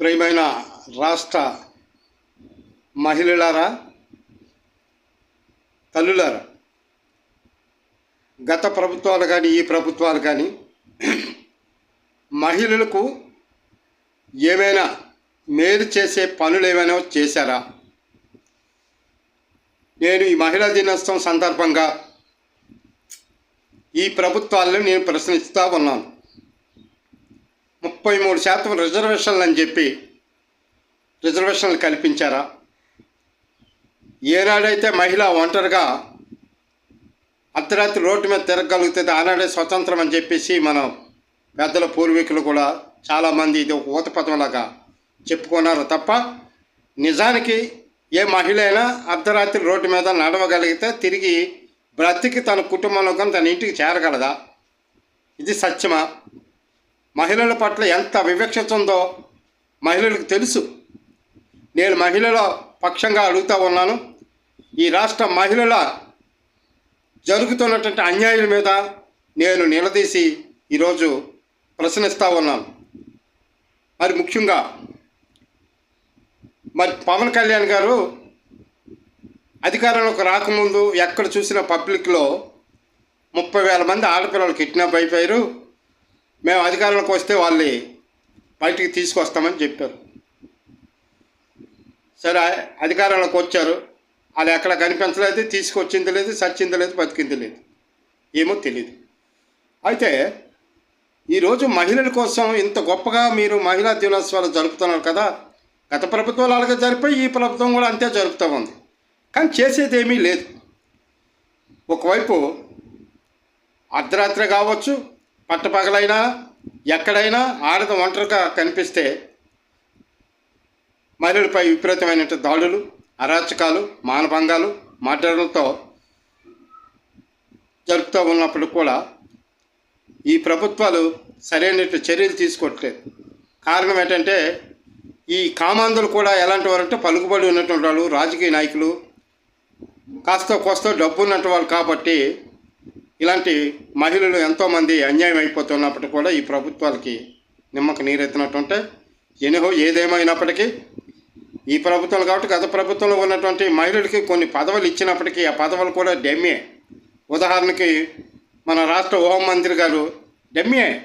ప్రియమైన రాష్ట్ర మహిళలారా తల్లులారా గత ప్రభుత్వాలు కానీ ఈ ప్రభుత్వాలు కానీ మహిళలకు ఏమైనా మేలు చేసే పనులు ఏమైనా చేశారా? నేను ఈ మహిళా దినోత్సవం సందర్భంగా ఈ ప్రభుత్వాలను నేను ప్రశ్నిస్తూ ఉన్నాను. ముప్పై మూడు శాతం రిజర్వేషన్లు అని చెప్పి రిజర్వేషన్లు కల్పించారా? ఏనాడైతే మహిళ ఒంటరిగా అర్ధరాత్రి రోడ్డు మీద తిరగలుగుతుంది ఆనాడే స్వతంత్రం అని చెప్పేసి మనం పెద్దల పూర్వీకులు కూడా చాలామంది ఇది ఒక ఊతపథంలాగా చెప్పుకున్నారు తప్ప నిజానికి ఏ మహిళ అయినా అర్ధరాత్రి రోడ్డు మీద నడవగలిగితే తిరిగి బ్రతికి తన కుటుంబంలో కానీ తన ఇంటికి చేరగలదా? ఇది సత్యమా? మహిళల పట్ల ఎంత వివక్షత ఉందో మహిళలకు తెలుసు. నేను మహిళల పక్షంగా అడుగుతూ ఉన్నాను. ఈ రాష్ట్ర మహిళల జరుగుతున్నటువంటి అన్యాయాల మీద నేను నిలదీసి ఈరోజు ప్రశ్నిస్తూ ఉన్నాను. మరి ముఖ్యంగా మరి పవన్ కళ్యాణ్ గారు అధికారంలోకి రాకముందు ఎక్కడ చూసిన పబ్లిక్లో ముప్పై వేల మంది ఆడపిల్లలు కిడ్నాప్ అయిపోయారు. మేము అధికారంలోకి వస్తే వాళ్ళని బయటికి తీసుకొస్తామని చెప్పారు. సరే అధికారంలోకి వచ్చారు. వాళ్ళు ఎక్కడ కనిపించలేదు తీసుకొచ్చింది లేదు సచ్చింది లేదు బతికింది లేదు. ఏమో తెలియదు అయితే ఈరోజు మహిళల కోసం ఇంత గొప్పగా మీరు మహిళా దినోత్సవాలు జరుపుతున్నారు కదా గత ప్రభుత్వాలు అలాగే జరిపాయి ఈ ప్రభుత్వం కూడా అంతే జరుపుతూ ఉంది. కానీ చేసేది ఏమీ లేదు. ఒకవైపు అర్ధరాత్రి కావచ్చు పట్టపగలైనా ఎక్కడైనా ఆడద ఒంటరిగా కనిపిస్తే మహిళలపై విపరీతమైన దాడులు అరాచకాలు మానభంగాలు మర్డర్లతో జరుపుతూ ఉన్నప్పుడు కూడా ఈ ప్రభుత్వాలు సరైన చర్యలు తీసుకోవట్లేదు. కారణం ఏంటంటే ఈ కామాంధులు కూడా ఎలాంటి వారంటే పలుకుబడి ఉన్నటువంటి వాళ్ళు రాజకీయ నాయకులు కాస్త కోస్త డబ్బు ఉన్నటువంటి వాళ్ళు కాబట్టి ఇలాంటి మహిళలు ఎంతోమంది అన్యాయం అయిపోతున్నప్పటికీ కూడా ఈ ప్రభుత్వాలకి నిమ్మక నీరెత్తినట్టుంటే ఎనిహో ఏదేమైనప్పటికీ ఈ ప్రభుత్వం కాబట్టి గత ప్రభుత్వంలో ఉన్నటువంటి మహిళలకి కొన్ని పదవులు ఇచ్చినప్పటికీ ఆ పదవులు కూడా డెమ్మే. ఉదాహరణకి మన రాష్ట్ర హోంమంత్రి గారు డెమ్మే.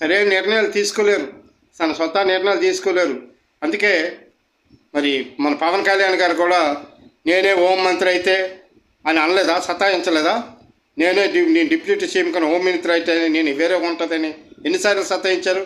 సరైన నిర్ణయాలు తీసుకోలేరు. తన సొంత నిర్ణయాలు తీసుకోలేరు. అందుకే మరి మన పవన్ కళ్యాణ్ గారు కూడా నేనే హోం మంత్రి అయితే అని అనలేదా? సతాయించలేదా? నేనే నేను డిప్యూటీ సీఎం కానీ హోమ్ మినిస్టర్ అయితే నేను వేరే ఉంటుందని ఎన్నిసార్లు సతాయించారు